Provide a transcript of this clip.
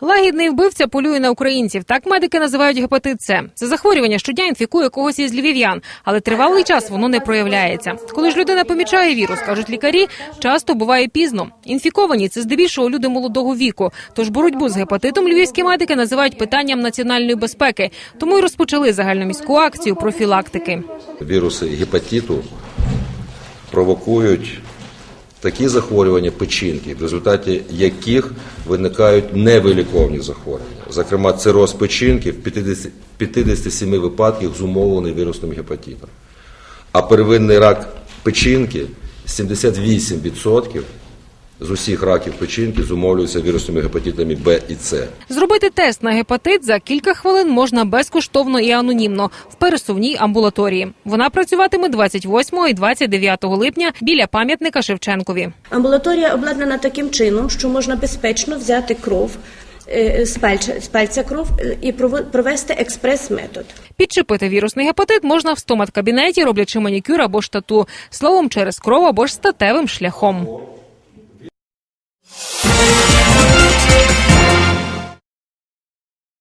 Лагідний вбивця полює на українців. Так медики називають гепатит С. Це захворювання щодня інфікує когось із львів'ян, але тривалий час воно не проявляється. Коли ж людина помічає вірус, кажуть лікарі, часто буває пізно. Інфіковані це здебільшого люди молодого віку. Тож боротьбу з гепатитом львівські медики називають питанням національної безпеки. Тому й розпочали загальноміську акцію профілактики. Віруси гепатиту провокують такі захворювання печінки, в результаті яких виникають невиліковні захворювання. Зокрема, цироз печінки в 50 57 випадках зумовлений вірусним гепатитом. А первинний рак печінки 78% з усіх раків печінки зумовлюються вірусними гепатитами Б і С. Зробити тест на гепатит за кілька хвилин можна безкоштовно і анонімно в пересувній амбулаторії. Вона працюватиме 28 і 29 липня біля пам'ятника Шевченкові. Амбулаторія обладнана таким чином, що можна безпечно взяти кров е, з пальця, кров е, і провести експрес-метод. Підчепити вірусний гепатит можна в стомат-кабінеті, роблячи манікюр або ж тату, словом через кров або ж статевим шляхом.